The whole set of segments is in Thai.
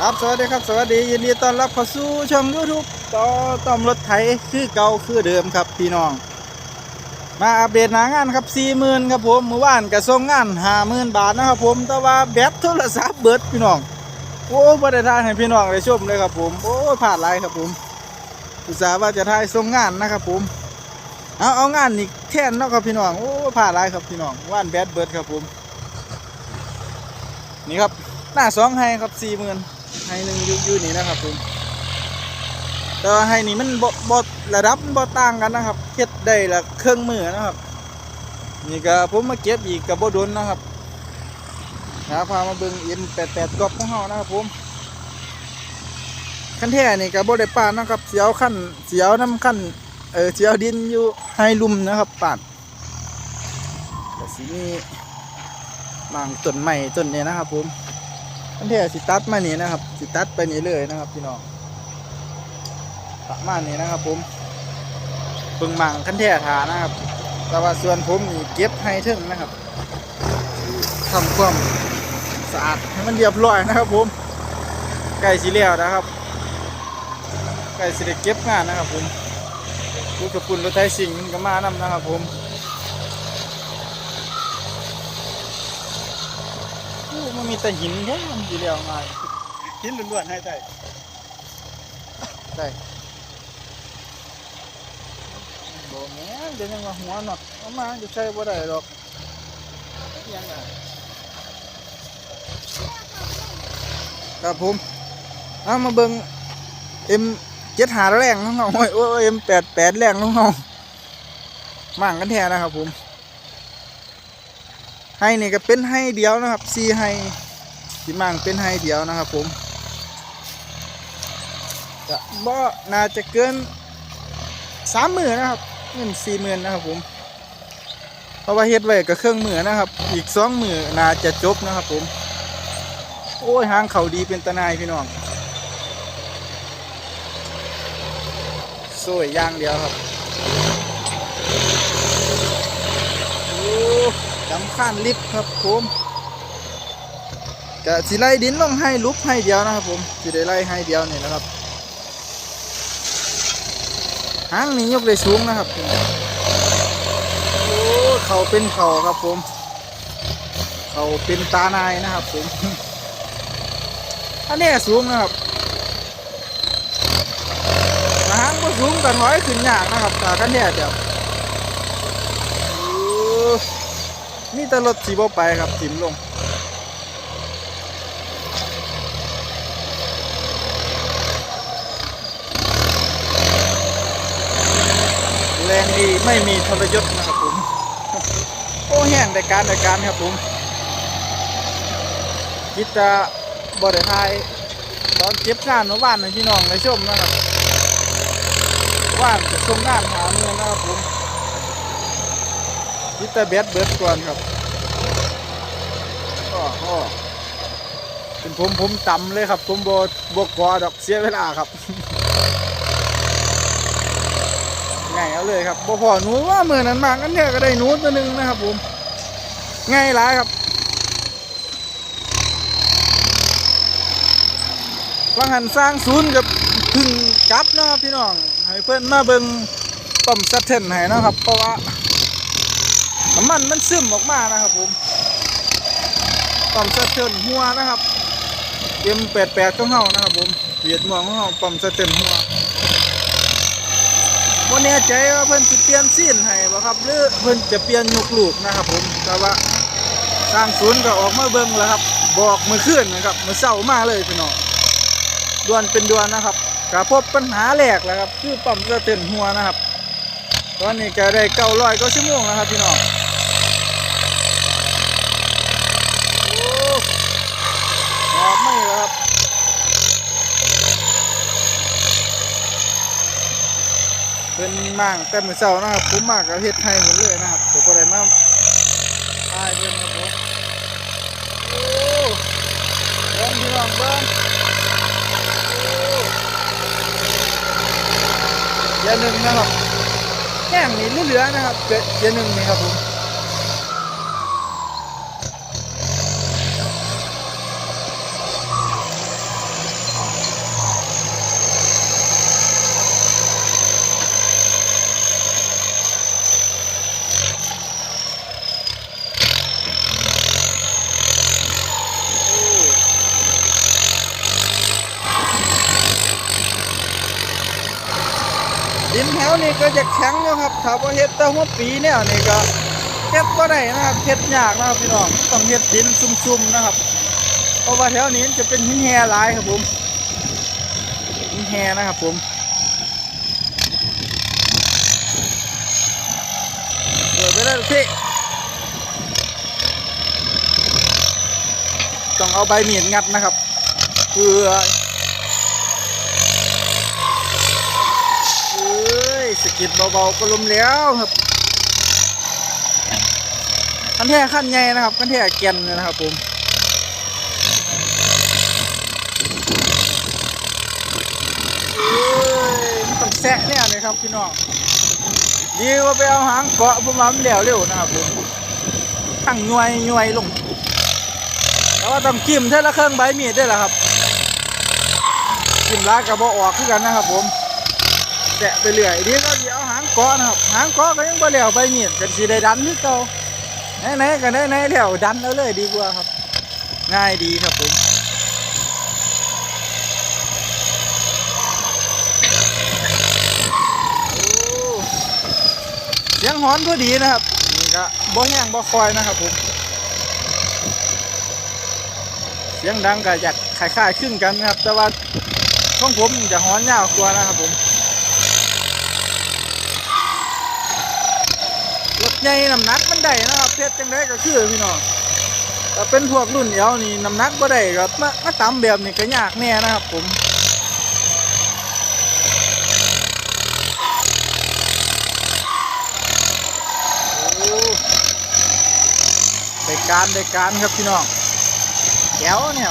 ครับสวัสดีครับสวัสดียินดีต้อนรับเข้าสู่ช่อง YouTube ต่อต้อมรถไถคือเก่าคือเดิมครับพี่น้อง มาอัปเดตหนางานครับ40,000ครับผมเมื่อวานก็ส่งงาน50,000บาทนะครับผมแต่ว่าแบตโทรศัพท์เบิดพี่น้องโอ้บ่ได้ถ่ายให้พี่น้องได้ชมเลยครับผมโอ้ยพลาดหลายครับผมอุตส่าห์ว่าจะถ่ายส่งงานนะครับผมเอาเอางานนี่แทนเนาะครับพี่น้องโอ้ยพลาดหลายครับพี่น้องว่านแบตเบิดครับผม นี่ครับหน้าสองไฮครับสี่หมื่น ไฮหนึ่งอยู่อยู่นี่นะครับผมแต่ว่าไฮนี่มันบ่บ่ระดับมันบ่ต่างกันนะครับเฮ็ดได้ละเครื่องมือนะครับ นี่ก็ผมมาเก็บอีกกับบดนนะครับหาพามาเบิ่ง M88 กอบของเฮานะครับผมคันแท้นี่ก็บ่ได้ปานนะครับ เสียวขั้นเสียวน้ำขั้นเออเสียวดินอยู่ไฮลุ่มนะครับปานแต่สีนี้บางต้นใหม่ต้นนี้นะครับผม อันที่สิตัดมานี่นะครับ สิตัดไปนี่เลยนะครับพี่น้องประมาณนี้นะครับ ผมเบิ่งมังคันแท้ฐานะครับ แต่ว่าส่วนผมนี่เก็บให้ถึงนะครับทำความสะอาดให้มันเรียบร้อยนะครับ ผมใกล้สิแล้วนะครับใกล้สิได้เก็บงานนะครับ ผมลูกกระปุ่นรถไทยสิงห์ก็มานำนะครับ ผม โอ้ มันมีแต่หินแค่มันอยู่แล้วง่ายหินล้วนๆให้ได้ได้บ่แม่นเดี๋ยวยังว่าหัวหนอดเอามาจะใช้บ่ได้หรอกยังไงครับผมเอามาเบิ่งเอ็มเจ็ดหาแรงของเราโอ้ยโอ้เอ็มแปดแปดแรงของเรามั่งกันแท้นะครับผม ให้นี่ก็เป็นให้เดียวนะครับซีให้สีมังเป็นให้เดียวนะครับผมจะบ่น่าจะเกินสามหมื่นนะครับเงินสี่หมื่นนะครับผมเพราะว่าเฮ็ดไว้กับเครื่องมือนะครับ อีกสองมือน่าจะจบนะครับผม โอ้ยหางเขาดีเป็นตะนายพี่น้องสวยย่างเดียวครับ โอ้สำคัญลิฟต์ครับผมกะสิไล่ดินลงให้ลุกให้เดียวนะครับผมสิได้ไล่ให้เดียวนี่นะครับหางนี่ยกได้สูงนะครับโอ้เขาเป็นเขาครับผม เขาเป็นตานายนะครับผมอันนี้สูงนะครับหางก็สูงกันไว้ขึ้นยากนะครับแต่กันเนี่ยเดี๋ยว นี่แต่รถสีบไปครับถิ่มลง แรงดีไม่มีทรยศนะครับผม โอ้แห้งแต่การแต่การครับผมคิดจะบริทายตอนเก็บงานเมื่อวานให้พี่น้องในชมนะครับว่านจะชมงานหาเงินนะครับผม คิต่เบ็ดเบิร์ดก่อนครับก็ก็เป็นผมผมต่ำเลยครับ ผมโบบกกอดอกเสียเวลาครับง่ายเอาเลยครับบ่พอหนูว่าเมือนั้นมากกันเนี่ยก็ได้หนูตัวหนึ่งนะครับผม ง่ายหลายครับวังหันสร้างศูนย์กับพึ่งกลับนะครับพี่น้อง ให้เพื่อนมาเบิงปั๊มสะเทนให้นะครับ เพราะว่า น้ำมันมันซึมออกมานะครับผมปั๊มสะเทือนหัวนะครับเอ็มแปดแปดของเฮานะครับผมเวียดมองของเฮาปั๊มสะเทือนหัววันนี้ใจว่าเพิ่นจะเปลี่ยนซีนให้บ่ครับหรือเพิ่นจะเปลี่ยนยกลูกนะครับผมแต่ว่าทางศูนย์ก็ออกมาเบิ่งแล้วครับ บอกมือขึ้นนะครับมือเศร้ามาเลยพี่น้องดวนเป็นดวนนะครับก็พบปัญหาแรกแล้วครับ คือปั๊มสะเทือนหัวนะครับ ตอนนี้ก็ได้เก้าร้อยก็ชั่วโมงแล้วครับพี่น้อง โอ้หอบไม่แล้วครับ เป็นมังแต่มือเสานะครับผมมากกับเฮ็ดให้หมดเลยนะครับเดี๋ยวพอได้มาตายเพื่นครับผมโอ้เบิ้งพี่น้องเบิ้งอ้เดี๋ยวหนึ่งนะครับแห้งนี่เหลือๆนะครับเกียร์หนึ่งนี่ครับผม ดินแถวนี้ก็จะแข็งอยู่ครับถ้าว่าเฮ็ดแต่หัวปีเนี่ยนี่ก็เฮ็ดบ่ได้นะครับเฮ็ดยากนะครับพี่น้องต้องเฮ็ดดินซุ่มๆนะครับ เพราะว่าแถวนี้จะเป็นหินแห่หลายครับผมหินแห่นะครับผมเปิดไปได้ลูกพี่ต้องเอาใบมีดงัดนะครับเพื่อเอ้ยสะ กิดเบาๆก็ลมแล้วครับคันแท้ขั้นใหญ่นะครับคันแท้แก่นเลยนะครับผมเอ้ยมันต้องแซะเนี่ยเลยครับพี่น้องดีว่าไปเอาหางเกาะประมาณเร็วเร็วนะครับผมทั้งหน่วยหน่วยลงแต่ว่าต้องจิ้มเท่าละเครื่องใบมีดได้ละครับจิ้มลากกระบอกออกคือกันนะครับผม แตะไปเรื่อยดีก็เดี๋ยวหางกาะนะครับหางเกาะก็ยังบ่แล้วใบมีดกันสีได้ดันที่เก่าไหนๆกันไหนๆแล้วดันเอาเลยดีกว่าครับ ง่ายดีครับผมเสียงหอนพอดีนะครับนี่ก็บ่แห้งบ่คอยนะครับผมเสียงดังก็อยากคล้ายๆครึ่งกันนะครับ แต่ว่าของผมจะหอนยาวกว่านะครับผมรถ ใหญ่น้ำหนักมันได้นะครับเพชรจังได้ก็คือพี่น้องแต่เป็นพวกรุ่นเอวนี่น้ำหนักบ่ได้ก็มามาตำแบบนี้ก็ยากแน่นะครับผมได้การได้การครับพี่น้องแก้วเนี่ย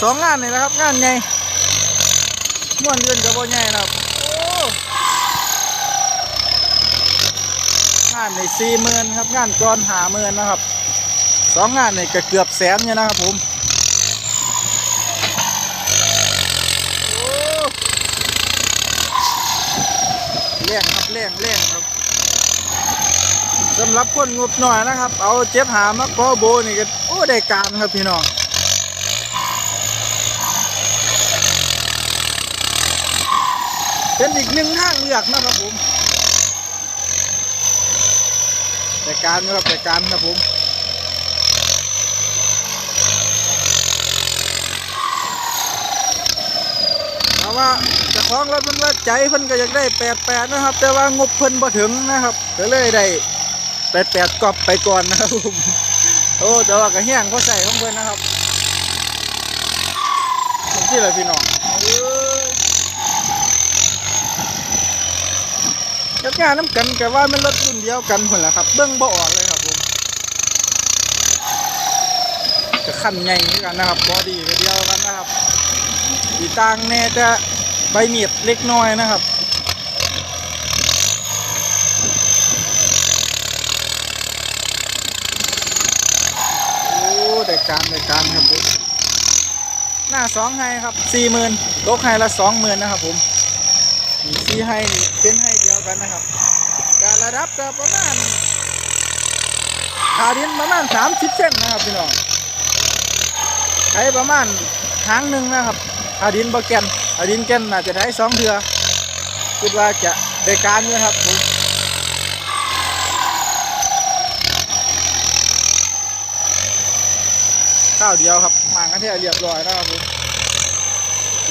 สองงานนี่แหละครับงานใหญ่ม่วนเดือนกับบ่ใหญ่นะครับงานในสี่หมื่นครับงานก่อนหาหมื่นนะครับสองงานนี่ก็เกือบแสนอยู่ยนะครับผมโอ้แรงครับแรงแรงครับสำหรับคนงบหน่อยนะครับ เอาเจ็ดหามากอโบนี่ก็โอ้ได้การครับพี่น้อง เป็นอีกหนึ่งทางเลือกนะครับผมแต่การนะครับแต่การครับผมถามว่าจะคล้าของรถมันว่าใจเพิ่นก็อยากได้แปดแปดนะครับ แต่ว่างบเพิ่นบ่ถึงนะครับก็เลยได้แปดแปดกอบไปก่อนนะครับผมโอ้แต่ว่าก็แห้งเพราะใส่ของเพิ่นนะครับที่เลยพี่น้อง จัดงานน้ำกันแต่ว่ามันรถรุ่นเดียวกันหมดแหละครับ เบื้องบ่ออกเลยครับผมจะขั้นใหญ่เหมือนกันนะครับบอดี้เดียวกันนะครับสีต่างแน่จะใบเมียดเล็กน้อยนะครับโอ้ได้การได้การครับผมหน้าสองไฮครับสี่หมื่นตกไฮละสองหมื่นนะครับผมมีสี่ไฮเป็นไฮเดียว กันนะครับการระดับก็ประมาณขาดินประมาณ30เซนนะครับพี่น้องใช้ประมาณหางหนึ่งนะครับขาดินบะแกนขาดินแกนน่าจจะได้สองเทือคิดว่าจะได้การอยู่ครับผมข้าวเดียวครับหมางกันเที่เรียบร้อยนะครับผม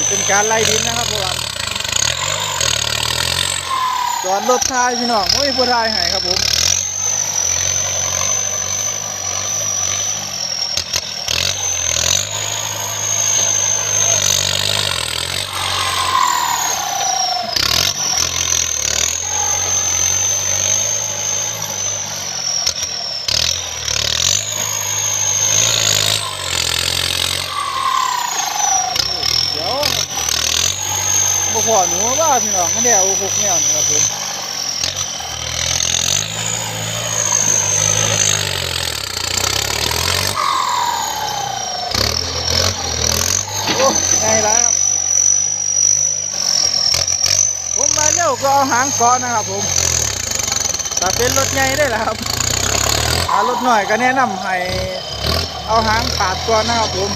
เป็นการไล่ดินนะครับพวกเรา จอดรถทายพี่น้องไม่มีผู้ทายให้ครับผม พอหนูว่าพี่น้องมันเดี๋ยวหกแนวนี่ครับผมโอ้ไงแล้วผมมาเร็วก็เอาหางก้อนนะครับผมถ้าเป็นรถใหญ่ได้แหละครับถ้ารถหน่อยก็แนะนำให้เอาหางปาดก่อนนะครับผม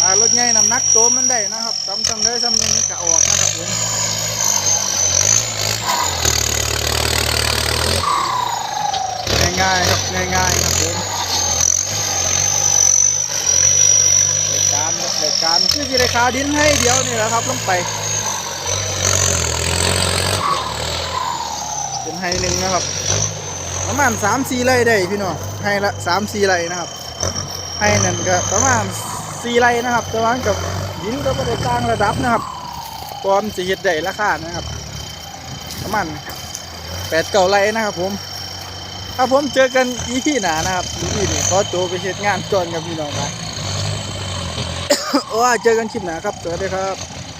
อารถใหญ่น้ำหนักตัวมันได้นะครับ ทำทำได้ทำยังนี้ก็ออกนะครับผมง่ายๆครับง่ายๆครับผมรายการครับรายการคือสิราคาดินให้เดียวนี่แหละครับลงไปเป็นไฮหนึ่งนะครับประมาณสามสี่ไร่ได้พี่น้องไฮละสามสี่ไร่นะครับไฮนั่นก็ประมาณสี่ไร่นะครับแต่ว่ากับ ยินก็ไม่ได้ต่างระดับนะครับพร้อมจะเห็ดได้ราคานะครับ ประมาณแปดเก่าไรนะครับผม ถ้าผมเจอกันอีที่หนานะครับอีที่นี่ขอตัวไปเห็ดงานก่อนกับพี่น้องไปโอ้เจอกันคลิปหนาครับสวัสดีครับ